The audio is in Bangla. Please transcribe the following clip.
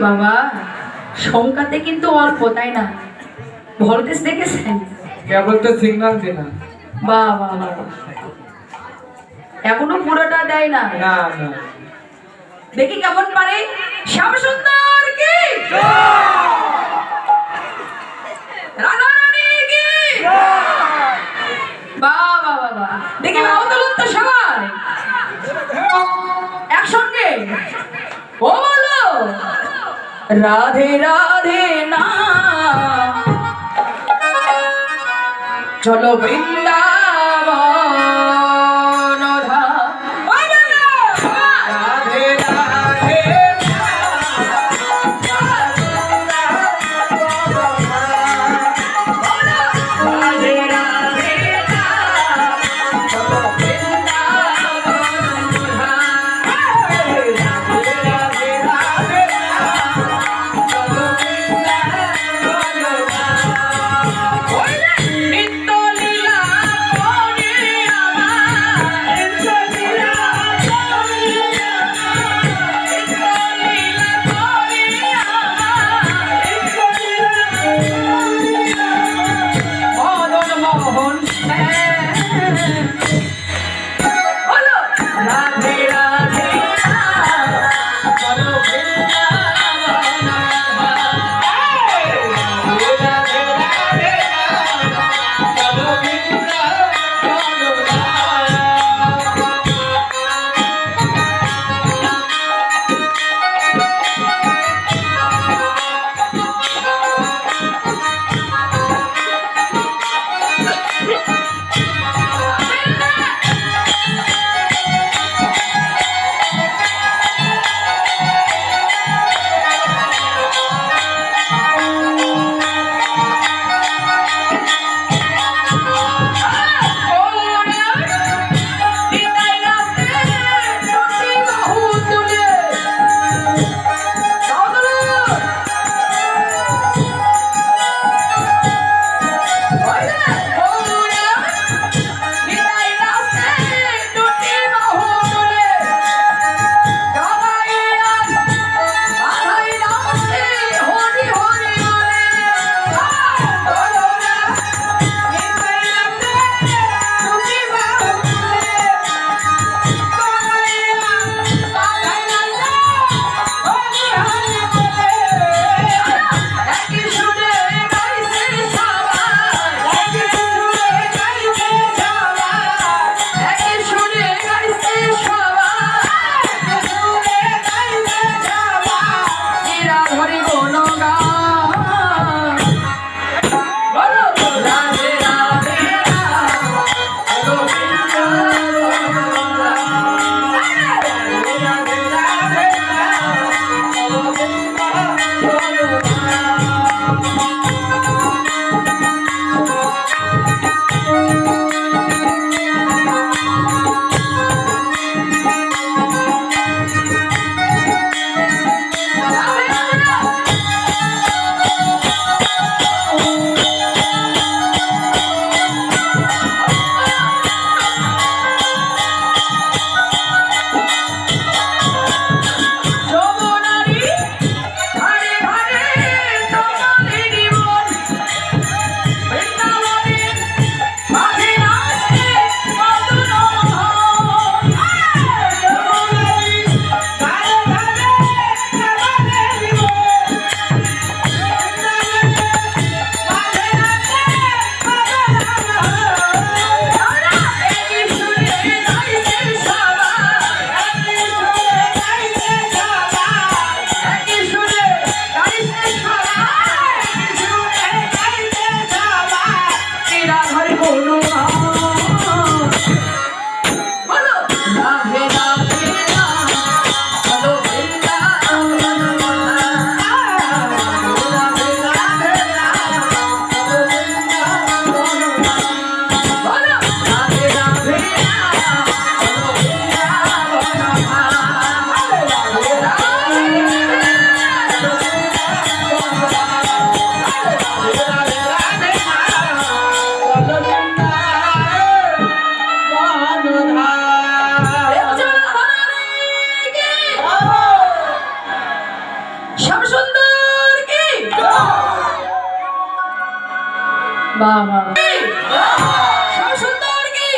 বাবা। সংখ্যাতে কিন্তু অল্প তাই না? ভোল্টেজ দেখেছেন? কেবল তো সিগন্যাল দিনা বাহ বাহ। এখনও পুরোটা দেয় না? না না। দেখি কেমন পারে। শ্যামসুন্দর কি রাধা রানী কি বাহ বাহ বাহ বাহ দেখি বাবা তুলুন তো সবাই একসঙ্গে ও বলো রাধে রাধে না। চলো বৃন্দাবন no longer. বাবা। সুন্দর কি?